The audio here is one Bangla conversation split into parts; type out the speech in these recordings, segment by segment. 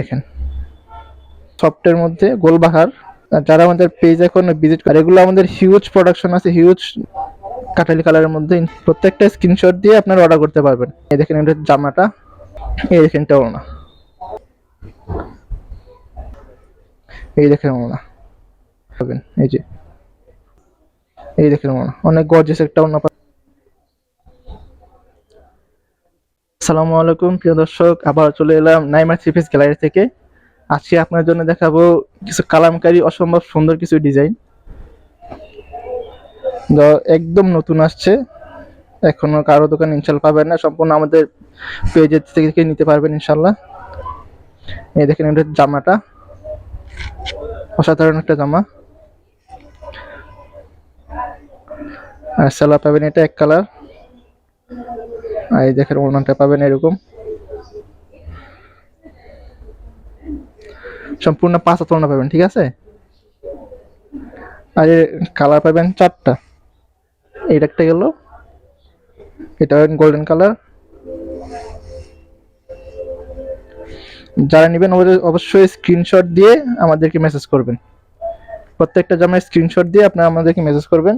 দেখেন। সফটের মধ্যে গোলবাহার যারা আমাদের পেজ এখন ভিজিট করে, এগুলো আমাদের হিউজ প্রোডাকশন আছে হিউজ কাটালি কালারের মধ্যে। প্রত্যেকটা স্ক্রিনশট দিয়ে আপনারা অর্ডার করতে পারবেন। এই দেখেন এটা জামাটা, এই দেখেন এটা ওনা এই দেখেন ওনা পাবেন এই যে, এই দেখেন ওনা অনেক গর্জিয়াস একটা ওনা আসসালামু আলাইকুম, প্রিয় দর্শক। আবার চলে এলাম নাইমার থ্রি গ্যালারি থেকে। আজকে আপনার জন্য দেখাবো কিছু কালামকারী, অসম্ভব সুন্দর কিছু ডিজাইন। একদম নতুন আসছে। এখনও কারও দোকান ইনশাল্লাহ পাবেন না। সম্পূর্ণ আমাদের পেজের থেকে নিতে পারবেন ইনশাল্লাহ। এই দেখেন এটা জামাটা। অসাধারণ একটা জামা। আর সালা পাবেন এটা এক কালার। আর এই দেখেন পাবেন এরকম। সম্পূর্ণ পাঁচ ওড়না পাবেন, ঠিক আছে? আর কালার পাবেন চারটা। এইটা একটা গেল। এটা গোল্ডেন কালার যারা নেবেন অবশ্যই স্ক্রিনশট দিয়ে আমাদেরকে মেসেজ করবেন। প্রত্যেকটা জামায় স্ক্রিনশট দিয়ে আপনারা আমাদেরকে মেসেজ করবেন।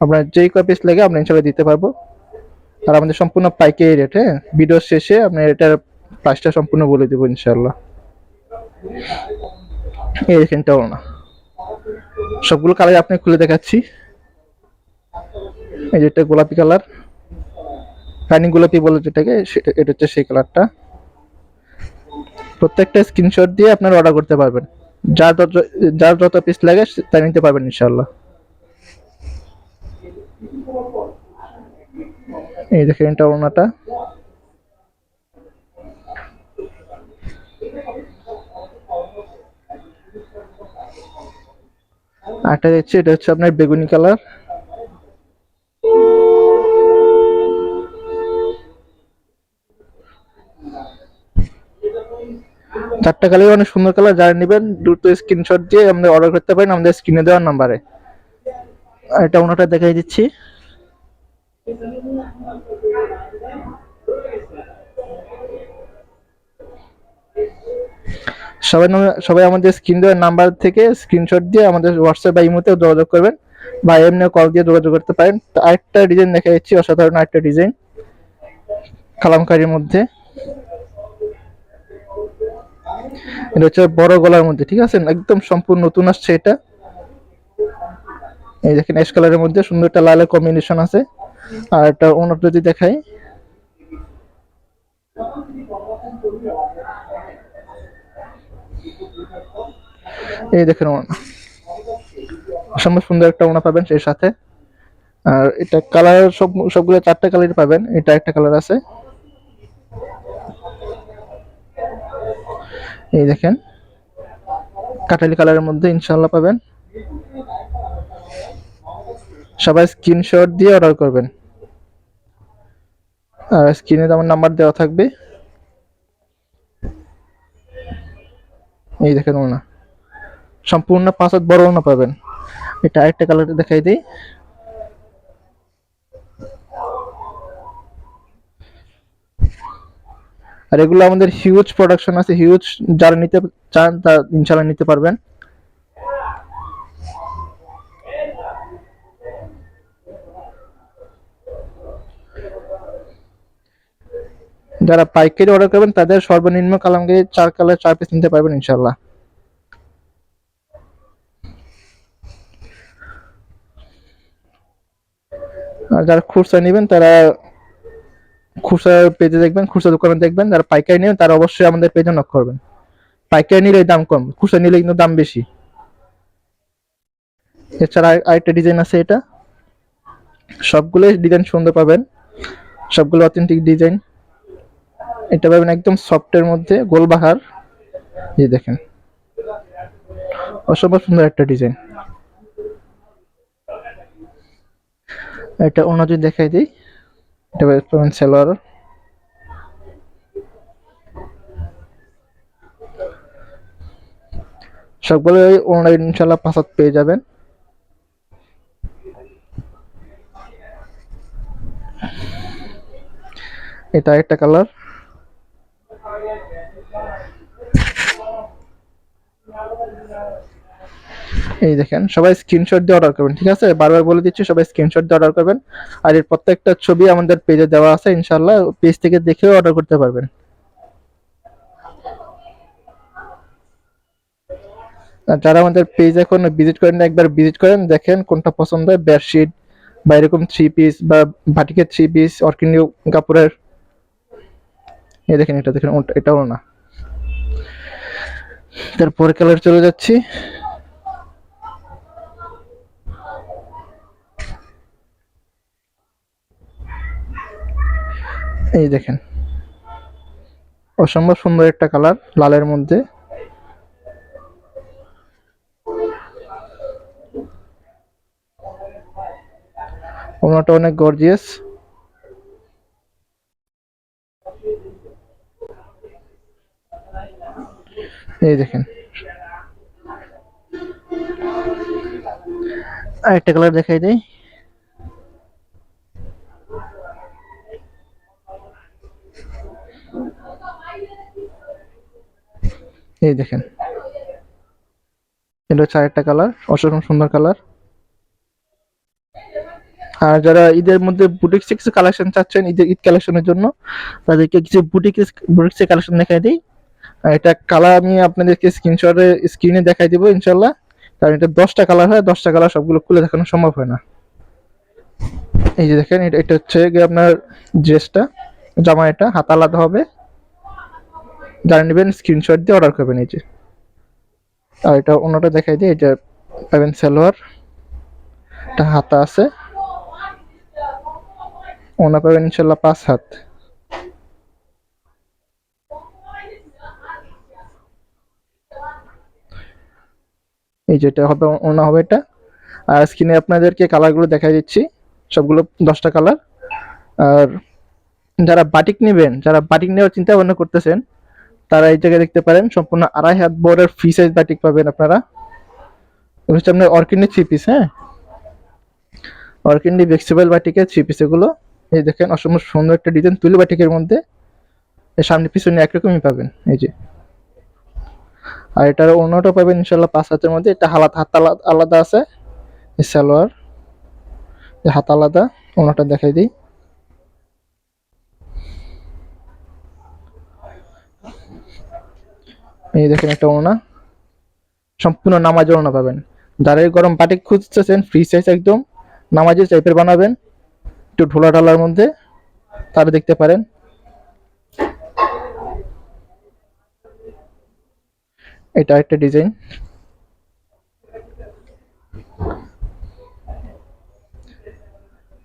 আপনার যেই কপিস লাগে, আমরা ইনশাল্লাহ দিতে পারব। আর আমাদের সম্পূর্ণ পাইকারি রেট হ্যাঁ? ভিডিও শেষে আপনার এটার প্রাইসটা সম্পূর্ণ বলে দেবো ইনশাল্লাহ এই এখানটাও না সবগুলো কালার আপনি খুলে দেখাচ্ছি। এই যেটা গোলাপি কালার রানি গোলাপি বলে যেটাকে, সেটা এটা হচ্ছে সেই কালারটা প্রত্যেকটা স্ক্রিনশট দিয়ে আপনারা অর্ডার করতে পারবেন। যার যত যার যত পিস লাগে তা নিতে পারবেন ইনশাল্লাহ এই দেখেন এটা ওনাটা আরেকটা দেখছি, এটা হচ্ছে আপনার বেগুনি কালার। চারটা কালার অনেক সুন্দর কালার, যারা নেবেন দ্রুত স্ক্রিনশট দিয়ে আমাদের অর্ডার করতে পারেন আমাদের স্ক্রিনে দেওয়ার নাম্বারে এটা ওনাটা দেখাই দিচ্ছি। সবাই সবাই আমাদের স্ক্রিন দেওয়ার নাম্বার থেকে স্ক্রিনশট দিয়ে আমাদের হোয়াটসঅ্যাপ বা ইমোতেও যোগাযোগ করবেন বা এমনি কল দিয়ে যোগাযোগ করতে পারেন। তো আরেকটা ডিজাইন দেখা যাচ্ছি অসাধারণ আরেকটা ডিজাইন কালামকারীর মধ্যে। এটা হচ্ছে বড় গলার মধ্যে, ঠিক আছে? একদম সম্পূর্ণ নতুন আসছে এটা। এই দেখেন এস কালারের মধ্যে সুন্দর একটা লালের কম্বিনেশন আছে। আর একটা অন্য যদি দেখাই। এই দেখেন অসম্ভব সুন্দর একটা ওনা পাবেন সেই সাথে। আর এটা কালার সব সবগুলো চারটা কালার পাবেন, এটা একটা কালার আছে। এই দেখেন কাটালি কালারের মধ্যে ইনশাল্লাহ পাবেন। সবাই স্ক্রিনশট দিয়ে অর্ডার করবেন। আর স্ক্রিনে আমার নাম্বার দেওয়া থাকবে। এই দেখেন ওনা। সম্পূর্ণ পাঁচ হাত বড় ওনা পাবেন। এটা আরেকটা কালার দেখাই দিই। আর এগুলো আমাদের হিউজ প্রোডাকশন আছে। হিউজ যারা নিতে চান তা ইনশাল্লাহ নিতে পারবেন। যারা পাইকারি অর্ডার করবেন, তাদের সর্বনিম্ন কালামকারি চার কালার, চার পিস নিতে পারবেন ইনশাল্লাহ আর যারা খুচরা নেবেন, তারা খুচরা পেজে দেখবেন খুচরা দোকানে দেখবেন, যারা পাইকারি নেবেন, তারা অবশ্যই আমাদের পেজে নক করবেন। পাইকারি নিলে দাম কম খুচরা নিলে কিন্তু দাম বেশি। এছাড়া আর- আরেকটা ডিজাইন আছে এটা। সবগুলো ডিজাইন সুন্দর পাবেন। সবগুলো অথেন্টিক ডিজাইন এটা পাবেন একদম সফটের মধ্যে গোলবাহার। এই দেখেন। অসম্ভব সুন্দর একটা ডিজাইন। এটা অন্য যদি দেখাই দিই, এটা পাবেন সেলোয়ার। সবগুলো অনলাইন ইনশাল্লাহ পাঁচ পেয়ে যাবেন। এটা একটা কালার। এই দেখেন, সবাই স্ক্রিনশট দিয়ে অর্ডার করবেন, ঠিক আছে? বারবার বলে দিচ্ছি, সবাই স্ক্রিনশট দিয়ে অর্ডার করবেন। আর এর প্রত্যেকটা ছবি আমাদের পেজে দেওয়া আছে ইনশাল্লাহ পেজ থেকে দেখেও অর্ডার করতে পারবেন। যারা আমাদের পেজ এখন ভিজিট করেন, একবার ভিজিট করেন, দেখেন কোনটা পছন্দ হয় বেডশিট বা এরকম থ্রি পিস বা বাটিকের থ্রি পিস অর্কিনীয় কাপড়ের এই দেখেন, এটা দেখেন এটাও না। তারপরে কালার চলে যাচ্ছি। এই দেখেন, অসম্ভব সুন্দর একটা কালার লালের মধ্যে। অনেক গর্জিয়াস এই দেখেন। আরেকটা কালার দেখাই দেয় এই দেখেন। এটা হচ্ছে আরেকটা কালার অসাধারণ সুন্দর কালার আর যারা ঈদের মধ্যে বুটিক্স কালেকশন চাচ্ছেন, ঈদের ঈদ কালেকশনের জন্য, তাদেরকে কিছু বুটিক বুটিক্সের কালেকশন দেখাই দিই। এটা কালার আমি আপনাদেরকে স্ক্রিনশটে স্ক্রিনে দেখাই দিব ইনশাল্লাহ কারণ এটা দশটা কালার হয়, দশটা কালার সবগুলো খুলে দেখানো সম্ভব হয় না। এই যে দেখেন, এটা এটা হচ্ছে গিয়ে আপনার ড্রেসটা জামা এটা, হাত আলাদা হবে। যারা নেবেন স্ক্রিনশট দিয়ে অর্ডার করবেন এই যে। আর এটা অন্যটা দেখাই দিই এটা পাবেন সালোয়ার। এটা হাতা আছে। ওনা পাবেন ইনশাল্লাহ পাঁচ হাত। এই যেটা হবে, ওনা হবে এটা। আর স্ক্রিনে আপনাদেরকে কালারগুলো দেখাই দিচ্ছি। সবগুলো দশটা কালার। আর যারা বাটিক নেবেন, যারা বাটিক নেওয়ার চিন্তা ভাবনা করতেছেন, তারা এই জায়গায় দেখতে পারেন, সম্পূর্ণ আড়াই হাত বড়ের ফ্রি সাইজ বাটিক পাবেন আপনারা। হচ্ছে আপনার অর্কিডের থ্রি পিস হ্যাঁ? অর্কিডি ফ্লেক্সিবল বাটিকের থ্রি পিস এগুলো। এই দেখেন, অসম্ভব সুন্দর একটা ডিজাইন তুলি বাটিকের মধ্যে। সামনে পিছনে একরকমই পাবেন, এই যে। আর এটার অন্যটা পাবেন ইনশাল্লাহ পাঁচ হাতের মধ্যে। এটা হালাত হাত আলাদা আছে। সালোয়ার। হাত আলাদা। অন্যটা দেখাই দিই। এই দেখেন একটা ওনা। সম্পূর্ণ নামাজের ওনা পাবেন। যারা গরম বাটিক খুঁজতেছেন ফ্রি সাইজ একদম। নামাজের টাইপের বানাবেন। একটু ঢোলা ঢালার মধ্যে। তারা দেখতে পারেন। এটা একটা ডিজাইন।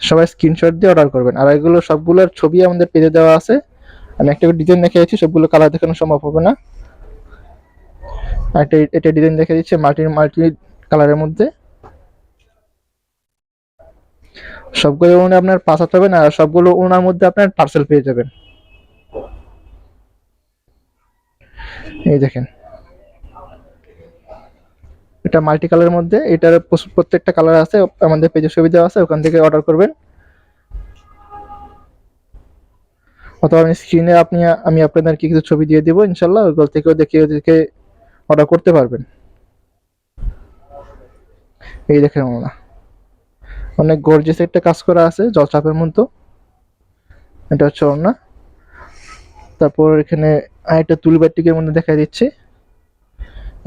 সবাই স্ক্রিনশট দিয়ে অর্ডার করবেন। আর এগুলো সবগুলোর ছবি আমাদের পেজে দেওয়া আছে। আমি একটা ডিজাইন দেখিয়েছি সবগুলো কালার দেখানো সম্ভব হবে না। একটা, এটা ডিজাইন দেখে দিচ্ছে মাল্টি মাল্টি কালারের মধ্যে। সবগুলো ওনা আপনার পাঁচ হাত পাবেন আর সবগুলো ওনার মধ্যে আপনার পার্সেল পেয়ে যাবেন। এই দেখেন। এটা মাল্টি কালারের মধ্যে, এটার প্রত্যেকটা কালার আছে, আমাদের পেজে ছবি দেওয়া আছে, ওখান থেকে অর্ডার করবেন। অথবা আমি স্ক্রিনে আপনি, আমি আপনাদেরকে কিছু ছবি দিয়ে দেবো, ইনশাল্লাহ ওগুলো থেকেও দেখে ওদেরকে অর্ডার করতে পারবেন। এই দেখেন ওনা অনেক গর্জিয়াস একটা কাজ করা আছে জলচাপের মতো। এটা হচ্ছে ওনা তারপর এখানে আরেকটা তুলি বাটিকের মধ্যে দেখা দিচ্ছে।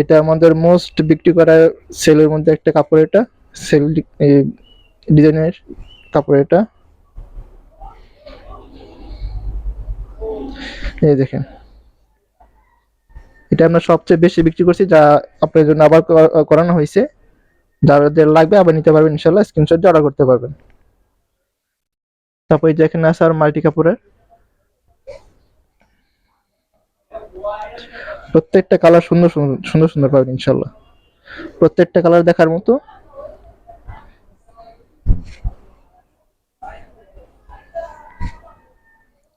এটা আমাদের মোস্ট বিক্রি করা সেলের মধ্যে একটা কাপড় এটা, সেল ডিজাইনের কাপড় এটা। এই দেখেন। এটা আমরা সবচেয়ে বেশি বিক্রি করছি, যা আপনার জন্য আবার করানো হয়েছে। যাদের লাগবে আবার নিতে পারবেন, ইনশাল্লাহ স্ক্রিনশট দিয়ে অর্ডার করতে পারবেন। তারপর এই যে এখানে আছে আর মাল্টি কাপড়ের। প্রত্যেকটা কালার সুন্দর সুন্দর সুন্দর পাবেন ইনশাল্লাহ প্রত্যেকটা কালার দেখার মতো।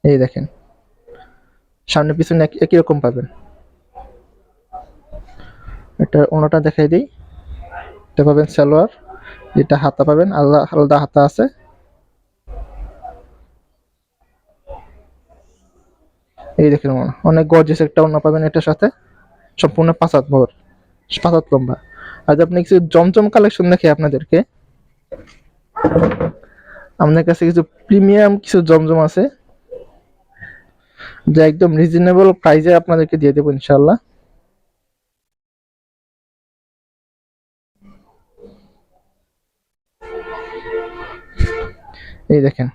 এই দেখেন, সামনে পিছনে একই রকম পাবেন। এটা ওনাটা দেখাই দিই। এটা পাবেন সালোয়ার এটা হাতা পাবেন, আলাদা আলাদা হাতা আছে। এই দেখেন, অনেক গর্জিয়াস একটা ওনা পাবেন এটার সাথে। সম্পূর্ণ পাঁচ হাত ভর পাঁচ হাত লম্বা। আর আপনি কিছু জমজম কালেকশন দেখে আপনাদেরকে আমাদের কাছে কিছু প্রিমিয়াম কিছু জমজম আছে, যা একদম রিজনেবল প্রাইসে আপনাদেরকে দিয়ে দেবো ইনশাল্লাহ এই দেখেন,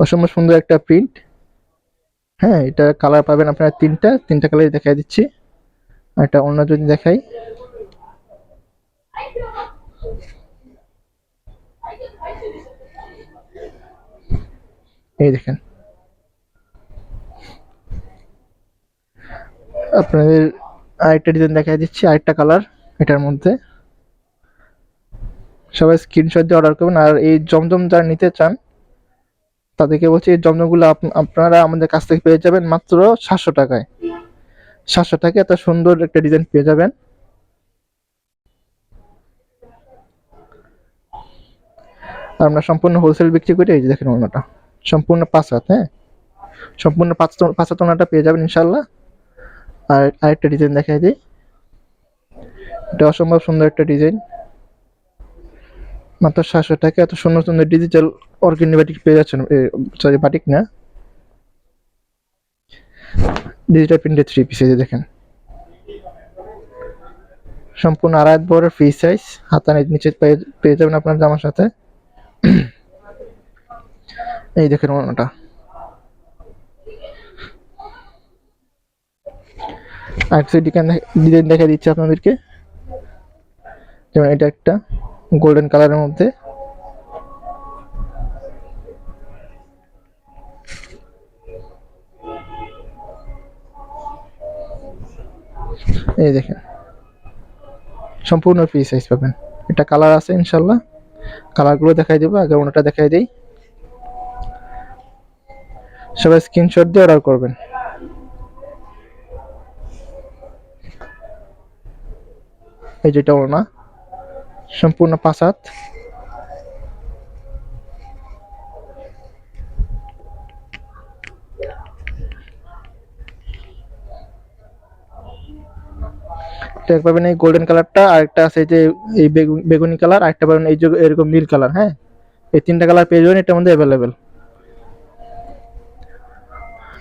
অসম্ভব সুন্দর একটা প্রিন্ট হ্যাঁ এটা কালার পাবেন আপনারা তিনটা তিনটা কালারই দেখাই দিচ্ছি। এটা অন্য যদি দেখাই। এই দেখেন। আপনাদের আরেকটা ডিজাইন দেখাই দিচ্ছি, আরেকটা কালার এটার মধ্যে। সবাই স্ক্রিনশট দিয়ে অর্ডার করবেন, আর এই জমজম যারা নিতে চান তাদেরকে বলছি, এই জমজমগুলো আপ- আপনারা আমাদের কাছ থেকে পেয়ে যাবেন মাত্র সাতশো টাকায়। সাতশো টাকায় এত সুন্দর একটা ডিজাইন পেয়ে যাবেন। আমরা সম্পূর্ণ হোলসেল বিক্রি করি, এই যে দেখেন ওনাটা সম্পূর্ণ পাঁচ হাত হ্যাঁ? সম্পূর্ণ পাঁচ পাঁচ হাত ওনাটা পেয়ে যাবেন ইনশাল্লাহ আর আরেকটা ডিজাইন দেখাই দিই। এটা অসম্ভব সুন্দর একটা ডিজাইন মাত্র সাতশো টাকা। এত সুন্দর সুন্দর ডিজিটাল অর্গেনি বাটিক পেয়ে যাচ্ছেন সরি বাটিক না? ডিজিটাল প্রিন্টেড থ্রি পিস এই দেখেন। সম্পূর্ণ আড়াই বড় ফ্রি সাইজ হাতানের নিচে পেয়ে যাবেন আপনার জামার সাথে। এই দেখেন ওটা আর কিছু ডিজাইন দেখা দিচ্ছে আপনাদেরকে। যেমন এটা একটা। গোল্ডেন কালারের মধ্যে। এই দেখেন। সম্পূর্ণ ফ্রি সাইজ পাবেন। এটা কালার আছে ইনশাল্লাহ কালারগুলো দেখাই দেবো আগে ওনাটা দেখাই দিই। সবাই স্ক্রিনশট দিয়ে অর্ডার করবেন। এই যেটা ওনা সম্পূর্ণ হাত এটা পাবেন এই গোল্ডেন কালারটা আর একটা আছে যে এই বেগু- বেগুনি কালার আর একটা পাবেন এই যে এরকম নীল কালার হ্যাঁ? এই তিনটা কালার পেয়ে যাবেন, এটার মধ্যে অ্যাভেলেবেল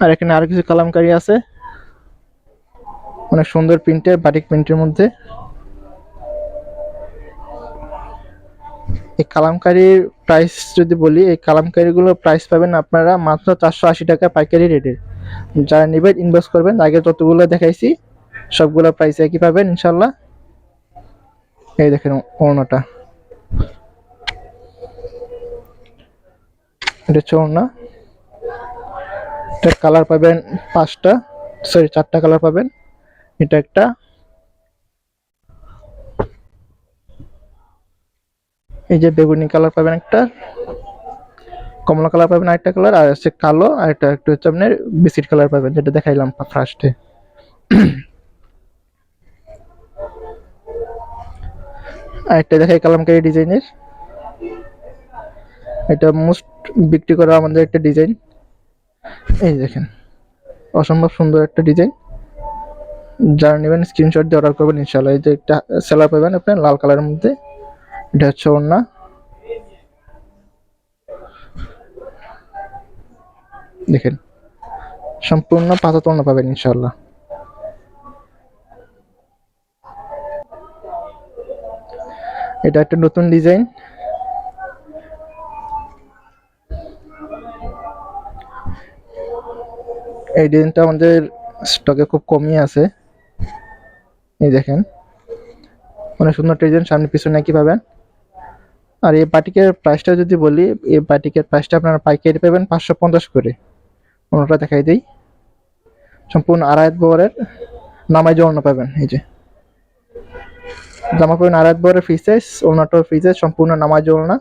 আর এখানে আরও কিছু কালামকারি আছে। অনেক সুন্দর প্রিন্টের বাটিক প্রিন্টের মধ্যে। এই কালামকারির প্রাইস যদি বলি, এই কালামকারিগুলোর প্রাইস পাবেন আপনারা মাত্র চারশো আশি টাকা পাইকারি রেটে যারা নেবেন ইনভেস্ট করবেন, আগে যতগুলো দেখাইছি, সবগুলো প্রাইস একই পাবেন, ইনশাল্লাহ। এই দেখেন ওড়নাটা। এটা হচ্ছে ওড়না। এটা কালার পাবেন পাঁচটা সরি চারটা কালার পাবেন। এটা একটা এই যে বেগুনি কালার পাবেন একটা, কমলা কালার পাবেন আরেকটা কালার, আর হচ্ছে কালো আর একটা একটু হচ্ছে আপনার বিস্কিট কালার পাবেন, যেটা দেখাইলাম ফার্স্টে আরেকটা দেখাই কালামকারী ডিজাইনের। এটা মোস্ট বিক্রি করা আমাদের একটা ডিজাইন। এই দেখেন, অসম্ভব সুন্দর একটা ডিজাইন। যারা নেবেন স্ক্রিনশট দিয়ে অর্ডার করবেন ইনশাল্লাহ এই যে একটা সেলার পাবেন আপনার লাল কালারের মধ্যে। এটা হচ্ছে ওড়না। দেখেন, সম্পূর্ণ পাতা তোড়না পাবেন ইনশাল্লাহ এটা একটা নতুন ডিজাইন। এই ডিজাইনটা আমাদের স্টকে খুব কমই আছে। এই দেখেন, অনেক সুন্দর ডিজাইন, সামনে পিছনে কি পাবেন? আর এই বাটিকের প্রাইসটা যদি বলি, এই বাটিকের প্রাইসটা আপনারা পাইকারি পাবেন পাঁচশো পঞ্চাশ করে। অন্যটা দেখাই দিই। সম্পূর্ণ আড়াইত বহরের নামাই জন্য পাবেন, এই যে। জামা পাবেন আড়াইত বহরের ফ্রি সাইজ সাইজ সম্পূর্ণ নামাজ না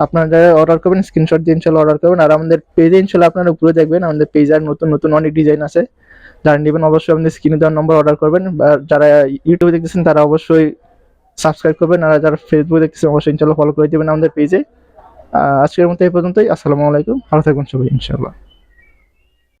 আপনারা যারা অর্ডার করবেন স্ক্রিনশট দিয়ে ইনশাল্লাহ অর্ডার করবেন। আর আমাদের পেজে ইনশাল্লাহ আপনারা উপরে দেখবেন, আমাদের পেজ আর নতুন নতুন অনেক ডিজাইন আছে। যারা নেবেন, অবশ্যই আমাদের স্ক্রিনে দেওয়ার নম্বর অর্ডার করবেন। বা যারা ইউটিউবে দেখতেছেন, তারা অবশ্যই সাবস্ক্রাইব করবেন, আর যারা ফেসবুক দেখতেছেন, অবশ্যই ইনশাল্লাহ ফলো করে দেবেন আমাদের পেজে আজকের মতো এই পর্যন্তই, আসসালামু আলাইকুম, ভালো থাকবেন সবাই ইনশাল্লাহ